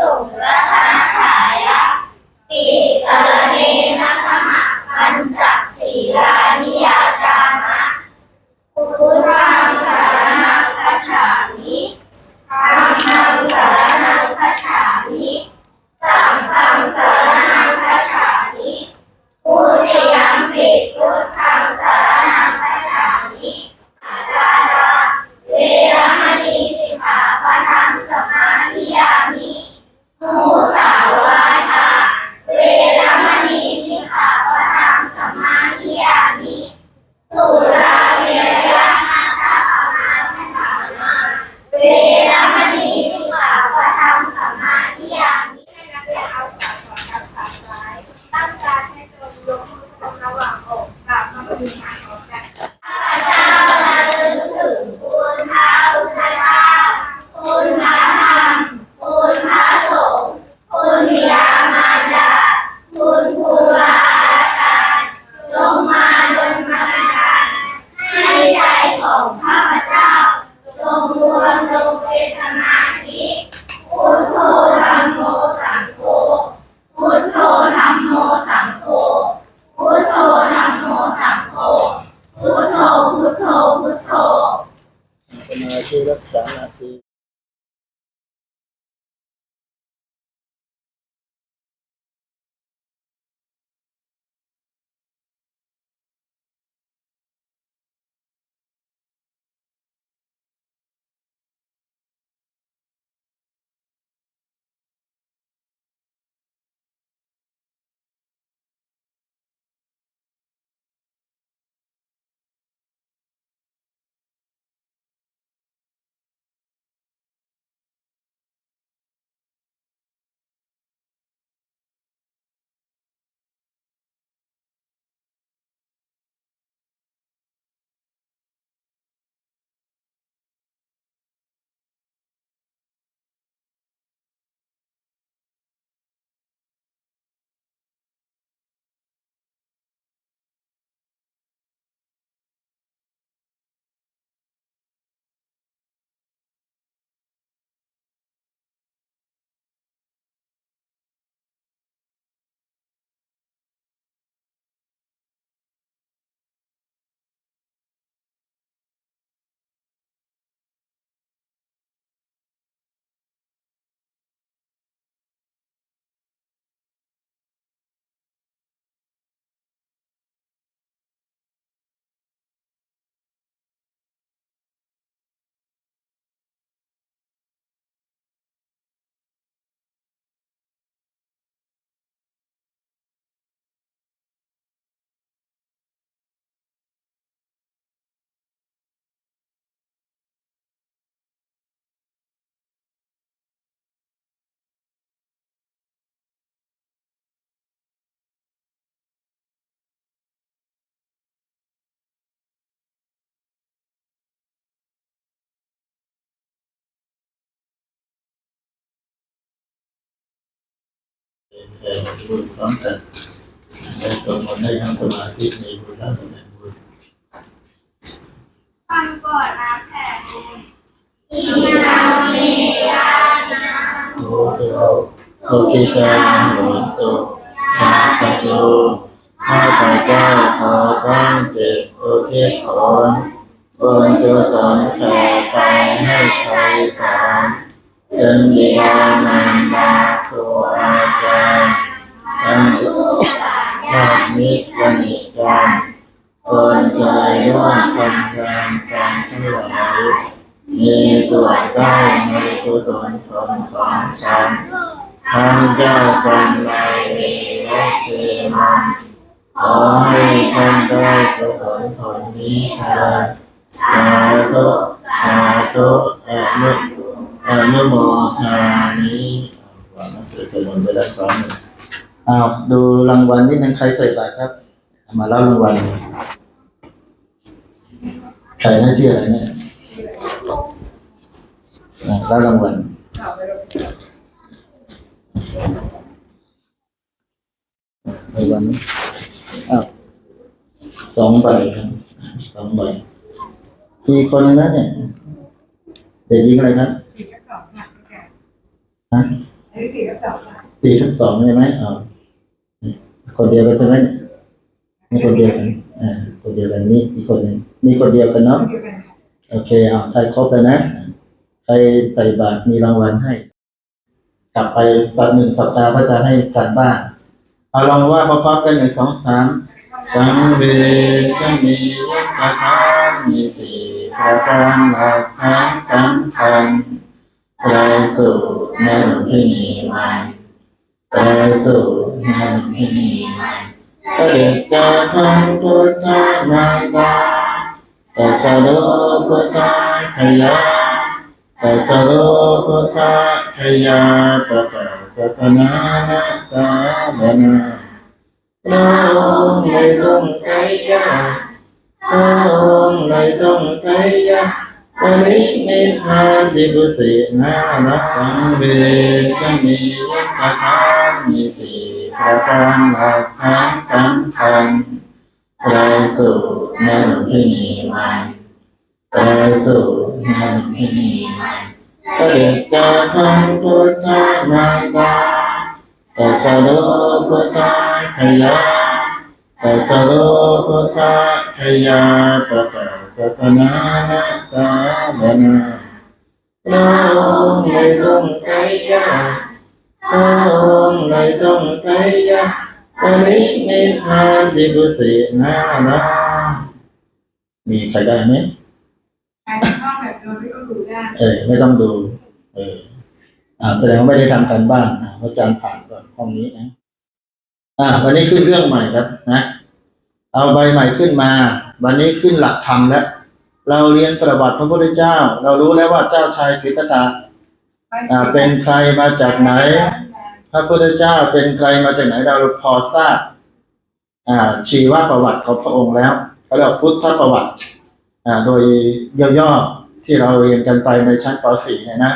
ส่งพระธรรม แต่บุญพร้อมกันได้สวดมนต์ได้ทั้งสมาธิในบุญและในบุญฟังก่อนนะแผ่บุญโอโตโอกิตาโหตุนาคาโตข้าพเจ้าขอตั้งจิตอุทิศผลบุญกุศลแผ่ไปให้ใครสอนจนบิดามารดา ครูอาจารย์ทั้งลูกญาติมิตรสนิทกันคนเคยร่วมทำงานกันทั้งหลายมีส่วนได้ในกุศลผลของฉันทั้งเจ้ากรรมนายเวรและเทมันขอให้ท่านได้กุศลผลนี้เถิดสาธุสาธุอนุอนุโมทามิ ความรู้สึกกันางวัลนี่นังใครใส่บาตรครับมารับรางวัลใครน่าชื่ออะไรเนี่ยอะรับรางวัลรางวัลอ้าวสองใบครับสองใบกี่คนนะเนี่ยเด็กหญิงอะไรครับ สี่กับสองค่ะพี่แก ฮะ อันนี้ สี่กับสองค่ะสี่ทับสองใช่ไหมอ๋อคนเดียวกันใช่ไหมนี่คนเดียวกันอ่าคนเดียวกันนี่อีกคนนึงนี่คนเดียวกันเนาะโอเคเอาใครครบแล้วนะใครใส่บาตรมีรางวัลให้ กลับไปสักหนึ่งสัปดาห์พระอาจารย์ให้การบ้านเอาลองว่าพร้อมๆกันหนึ่งสองสามสังเวชมีวัฒนธรรมมีสี่ประการหลักฐานสำคัญ ไปสู่แนวที่มีมันไปสู่แนวที่มีมันเสด็จจากคำพุทธมารดาตัสสะโลพุทธขยาตัสสะโลพุทธขยาประกาศศาสนานาสาวนาพระองค์ไม่ทรงไสยาพระองค์ไม่ทรงไสยา ปรินิพพานที่กุสินานัสังเวชมีวัฏฐานมีสี่ประการหลักฐานสำคัญไปสู่แนวที่มีมันไปสู่แนวที่มีมันเสด็จจากคำพุทธมารดาตัสสะโลพุทธขยาตัสสะโลพุทธขยาประกาศศาสนา สาวนาพระองค์ไม่ทรงไสยาพระองค์ไม่ทรงไสยาปรินิพพานที่กุสินานามีใครได้ไหมใครในห้องแบบโดนไม่ก็ดูได้เออไม่ต้องดู เอออ่าแสดงว่าไม่ได้ทำการบ้านนะเพราะอาจารย์ผ่านก่อนห้องนี้นะอ่า วันนี้ขึ้นเรื่องใหม่ครับนะ เอาใบใหม่ขึ้นมา วันนี้ขึ้นหลักธรรมแล้ว เราเรียนประวัติพระพุทธเจ้า เรารู้แล้วว่าเจ้าชายสิทธัตถะอ่าเป็นใครมาจากไหน พระพุทธเจ้าเป็นใครมาจากไหนเราพอทราบอ่าชีวประวัติของพระองค์แล้วเขาเรียกว่าพุทธประวัติอ่าโดยย่อๆที่เราเรียนกันไปในชั้นป .4 เนี่ยนะ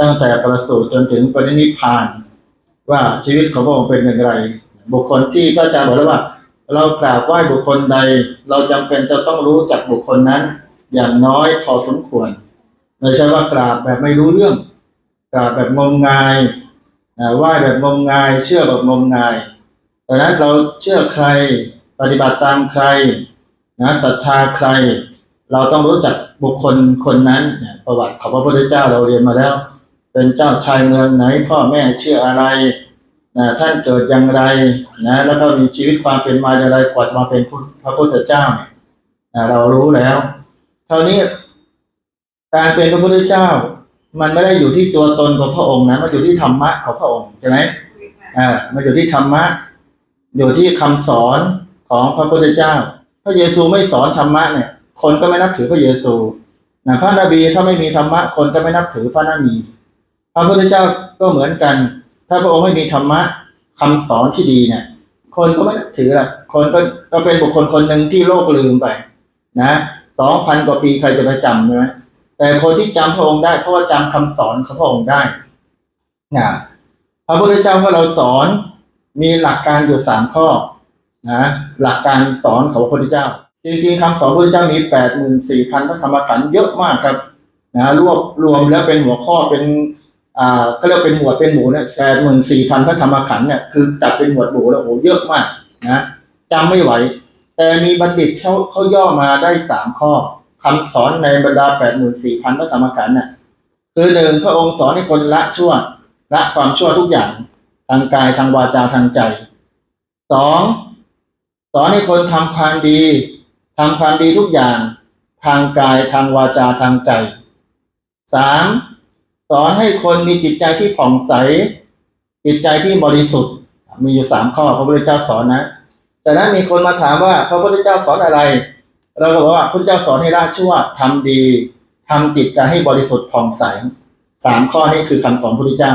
ตั้งแต่ประสูติจนถึงปรินิพพาน ว่าชีวิตของพระองค์เป็นอย่างไร บุคคลที่ก็จะบอกแล้วว่า เรากราบไหว้บุคคลใด เราจำเป็นจะต้องรู้จักบุคคลนั้น อย่างน้อยพอสมควรไม่ใช่ว่ากราบแบบไม่รู้เรื่อง กราบแบบงมงายไหว้แบบงมงาย เชื่อแบบงมงายดังนั้นเราเชื่อใครปฏิบัติตามใครนะศรัทธาใคร เราต้องรู้จักบุคคลคนนั้นประวัติของพระพุทธเจ้าเราเรียนมาแล้ว เป็นเจ้าชายเมืองไหน พ่อแม่เชื่ออะไรนะท่านเกิดอย่างไรนะแล้วก็มีชีวิตความเป็นมาอย่างไรกว่าจะมาเป็นพระพุทธเจ้าเนี่ยนะเรารู้แล้ว คราวนี้การเป็นพระพุทธเจ้า มันไม่ได้อยู่ที่ตัวตนของพระองค์นะมันอยู่ที่ธรรมะของพระองค์ใช่ไหมอ่ามันอยู่ที่ธรรมะอยู่ที่คำสอนของพระพุทธเจ้า พระเยซูไม่สอนธรรมะเนี่ย คนก็ไม่นับถือพระเยซูนะพระนบีถ้าไม่มีธรรมะ คนก็ไม่นับถือพระนบีพระพุทธเจ้าก็เหมือนกัน ถ้าพระองค์ไม่มีธรรมะคำสอนที่ดีเนี่ย คนก็ไม่นับถือละคนก็ก็เป็นบุคคลคนหนึ่งที่โลกลืมไป นะ สองพันกว่าปีใครจะไปจำใช่ไหมแต่คนที่จำพระองค์ได้เพราะว่าจำคำสอนของพระองค์ได้นะพระพุทธเจ้าเมื่อเราสอนมีหลักการอยู่สามข้อนะหลักการสอนของพระพุทธเจ้า จริงๆคำสอนพระพุทธเจ้ามีแปดหมื่นสี่พันพระธรรมขันธ์เยอะมากครับนะรวบรวมแล้วเป็นหัวข้อเป็นอ่าก็เรียกเป็นหมวดเป็นหมู่เนี่ยแปดหมื่นสี่พันพระธรรมขันธ์เนี่ยคือจัดเป็นหมวดหมู่แล้วโอ้เยอะมากนะจำไม่ไหว แต่มีบัณฑิตเขาเขาย่อมาได้สามข้อคำสอนในบรรดาแปดหมื่นสี่พันพระธรรมขันธ์น่ะคือหนึ่งพระองค์สอนให้คนละชั่วละความชั่วทุกอย่างทางกายทางวาจาทางใจสองสอนให้คนทำความดีทำความดีทุกอย่างทางกายทางวาจาทางใจสามสอนให้คนมีจิตใจที่ผ่องใส จิตใจที่บริสุทธิ์ มีอยู่สามข้อพระพุทธเจ้าสอนนะ แต่นั้นมีคนมาถามว่าพระพุทธเจ้าสอนอะไร เราก็บอกว่าพระพุทธเจ้าสอนให้ละชั่วทำดีทำจิตใจให้บริสุทธิ์ผ่องใสสามข้อนี้คือคำสอนพระพุทธเจ้า